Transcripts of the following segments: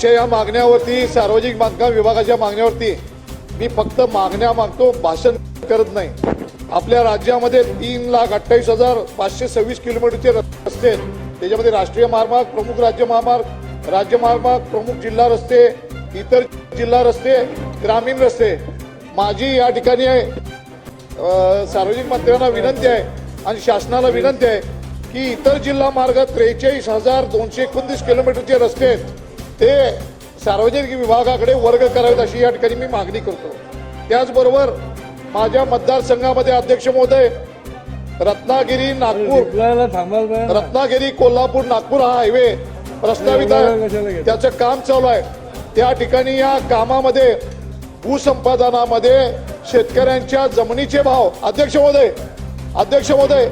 आमच्या या मागण्यावरती सार्वजनिक बांधकाम विभागाच्या मागण्यावरती मी फक्त मागण्या मागतो भाषण करत नाही. आपल्या राज्यामध्ये तीन लाख अठ्ठावीस हजार पाचशे सव्वीस किलोमीटरचे रस्ते आहेत. त्याच्यामध्ये राष्ट्रीय महामार्ग प्रमुख राज्य महामार्ग राज्य महामार्ग प्रमुख जिल्हा रस्ते इतर जिल्हा रस्ते ग्रामीण रस्ते. माझी या ठिकाणी आहे सार्वजनिक मंत्र्यांना विनंती आहे आणि शासनाला विनंती आहे की इतर जिल्हा मार्ग त्रेचाळीस हजार दोनशे एकोणतीस किलोमीटरचे रस्ते आहेत. ते सार्वजनिक विभागाकडे वर्ग करावेत अशी या ठिकाणी मी मागणी करतो त्याचबरोबर माझ्या मतदारसंघामध्ये अध्यक्ष महोदय रत्नागिरी नागपूर. रत्नागिरी कोल्हापूर नागपूर हा हायवे प्रस्तावित आहे? त्याचं काम चालू आहे त्या ठिकाणी या कामामध्ये भूसंपादनामध्ये शेतकऱ्यांच्या जमिनीचे भाव अध्यक्ष महोदय अध्यक्ष महोदय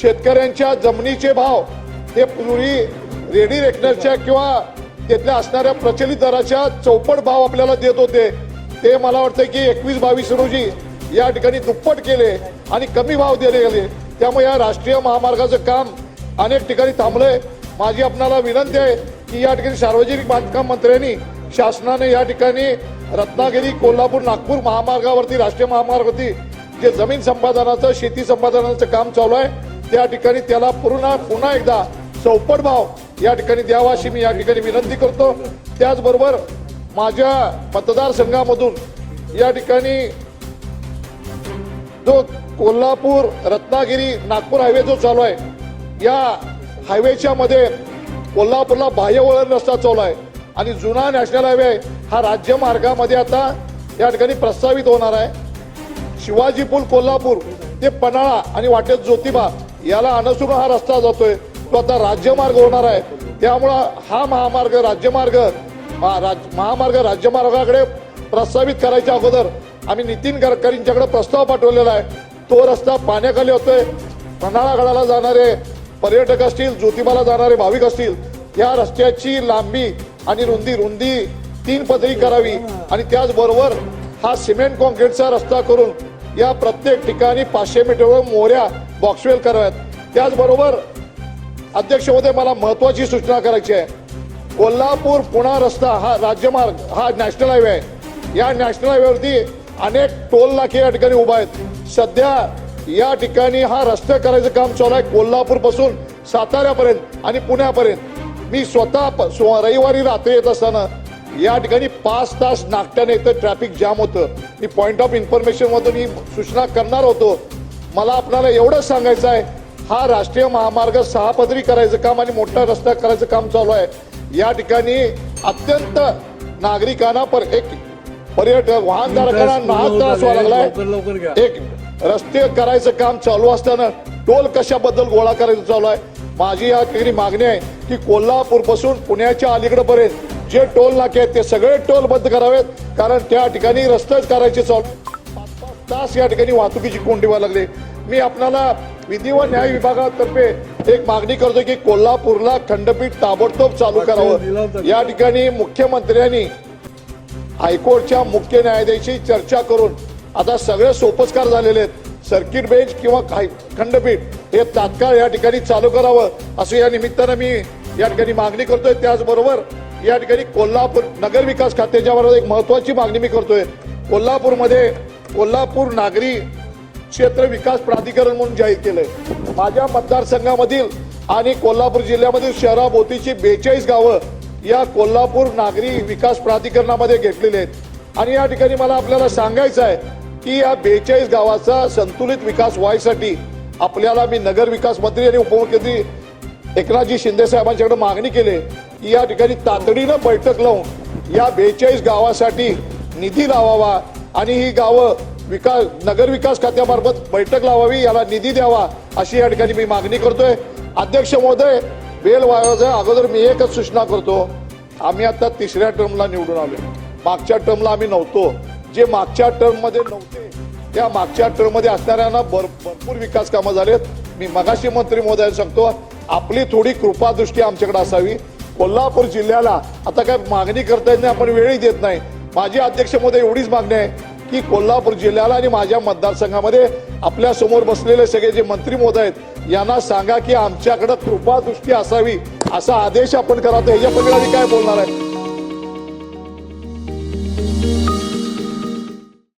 शेतकऱ्यांच्या जमिनीचे भाव हे पूर्वी रेडी रेकनरच्या किंवा तिथल्या असणाऱ्या प्रचलित दराच्या चौपट भाव आपल्याला देत होते. ते मला वाटतं की एकवीस बावीस रोजी या ठिकाणी दुप्पट केले आणि कमी भाव दिले गेले. त्यामुळे या राष्ट्रीय महामार्गाचं काम अनेक ठिकाणी थांबलंय. माझी आपणाला विनंती आहे की या ठिकाणी सार्वजनिक बांधकाम मंत्र्यांनी शासनाने या ठिकाणी रत्नागिरी कोल्हापूर नागपूर महामार्गावरती राष्ट्रीय महामार्गावरती जे जमीन संपादनाचं शेती संपादनाचं काम चालू आहे त्या ठिकाणी त्याला पूर्ण पुन्हा एकदा चौपट भाव या ठिकाणी द्यावा अशी मी या ठिकाणी विनंती करतो. त्याचबरोबर माझ्या मतदारसंघामधून या ठिकाणी जो कोल्हापूर रत्नागिरी नागपूर हायवे जो चालू आहे या हायवेच्या मध्ये कोल्हापूरला बाह्य वळण रस्ता चालू आहे. आणि जुना नॅशनल हायवे हा राज्य मार्गामध्ये आता या ठिकाणी प्रस्तावित होणार आहे. शिवाजी पूल कोल्हापूर ते पन्हाळा आणि वाटेत ज्योतिबा याला अनुसरून हा रस्ता जातोय. तो आता राज्यमार्ग होणार आहे. त्यामुळं हा महामार्ग राज्यमार्ग राज- महामार्ग राज्यमार्गाकडे प्रस्तावित करायच्या अगोदर आम्ही नितीन गडकरींच्याकडे प्रस्ताव पाठवलेला आहे. तो रस्ता पाण्याखाली होतोय. पन्हाळागडाला जाणारे पर्यटक असतील ज्योतिबाला जाणारे भाविक असतील या रस्त्याची लांबी आणि रुंदी रुंदी तीन पदरी करावी आणि त्याचबरोबर हा सिमेंट कॉन्क्रीटचा रस्ता करून या प्रत्येक ठिकाणी पाचशे मीटरवर मोऱ्या बॉक्सवेल कराव्यात. त्याचबरोबर अध्यक्ष महोदय मला महत्वाची सूचना करायची आहे. कोल्हापूर पुणा रस्ता हा राज्यमार्ग हा नॅशनल हायवे आहे. या नॅशनल हायवेवरती अनेक टोल नाके या ठिकाणी उभा आहेत. सध्या या ठिकाणी हा रस्ते करायचं काम चालू आहे कोल्हापूरपासून साताऱ्यापर्यंत आणि पुण्यापर्यंत. मी स्वतः प- स्व- रविवारी रात्री येत असताना या ठिकाणी पाच तास नागट्याने इथं ट्रॅफिक जाम होतं. मी पॉईंट ऑफ इन्फॉर्मेशन मधून ही सूचना करणार होतो. मला आपल्याला एवढंच सांगायचं आहे हा राष्ट्रीय महामार्ग सहा पदरी करायचं काम आणि मोठा रस्ता करायचं काम चालू आहे. या ठिकाणी अत्यंत नागरिकांना पर एक पर्यटक वाहनधारकांना नाहक त्रास व्हायला लागलाय. एक रस्ते करायचं काम चालू असताना टोल कशाबद्दल गोळा करायचं चालू आहे? माझी या ठिकाणी मागणी आहे की कोल्हापूरपासून पुण्याच्या अलीकडे पर्यंत जे टोल नाके आहेत ते सगळे टोल बंद करावेत कारण त्या ठिकाणी रस्तेच करायचे चालू पाच पाच तास या ठिकाणी वाहतुकीची कोंडी व्हायला लागली. मी आपल्याला विधी व न्याय विभागातर्फे एक मागणी करतो की कोल्हापूरला खंडपीठ ताबडतोब चालू करावं. या ठिकाणी मुख्यमंत्र्यांनी हायकोर्टच्या मुख्य न्यायाधीशाशी चर्चा करून आता सगळे सोपस्कार झालेले आहेत. सर्किट बेंच किंवा खंडपीठ हे तात्काळ या ठिकाणी चालू करावं असं या निमित्तानं मी या ठिकाणी मागणी करतोय. त्याचबरोबर या ठिकाणी कोल्हापूर नगर विकास खात्याच्या बरोबर एक महत्वाची मागणी मी करतोय. कोल्हापूरमध्ये कोल्हापूर नागरी क्षेत्र विकास प्राधिकरण म्हणून जाहीर केलंय. माझ्या मतदारसंघामधील आणि कोल्हापूर जिल्ह्यामधील शहराभोवतीची बेचाळीस गावं या कोल्हापूर नागरी विकास प्राधिकरणामध्ये घेतलेले आहेत. आणि या ठिकाणी मला आपल्याला सांगायचं आहे की या बेचाळीस गावाचा संतुलित विकास व्हायसाठी आपल्याला मी नगर विकास मंत्री आणि उपमुख्यमंत्री एकनाथजी शिंदे साहेबांच्याकडे मागणी केली. की या ठिकाणी तातडीनं बैठक लावून या बेचाळीस गावासाठी निधी लावावा आणि ही गावं विकास नगर विकास खात्यामार्फत बैठक लावावी याला निधी द्यावा अशी या ठिकाणी मी मागणी करतोय. अध्यक्ष महोदय बेल वाया अगोदर मी एकच सूचना करतो. आम्ही आता तिसऱ्या टर्मला निवडून आलो मागच्या टर्मला आम्ही नव्हतो. जे मागच्या टर्ममध्ये नव्हते त्या मागच्या टर्ममध्ये असणाऱ्यांना भर भरपूर विकास कामं झालेत. मी मगाशी मंत्री महोदय सांगतो आपली थोडी कृपादृष्टी आमच्याकडे असावी. कोल्हापूर जिल्ह्याला आता काय मागणी करता येत नाही आपण वेळही देत नाही. माझी अध्यक्ष महोदय एवढीच मागणी आहे. की कोल्हापूर जिल्ह्याला आणि माझ्या मतदारसंघामध्ये आपल्यासमोर बसलेले सगळे जे मंत्री महोदय आहेत यांना सांगा की आमच्याकडे कृपादृष्टी असावी असा आदेश आपण करा तर ह्याच्या पलीकडे काय बोलणार आहे?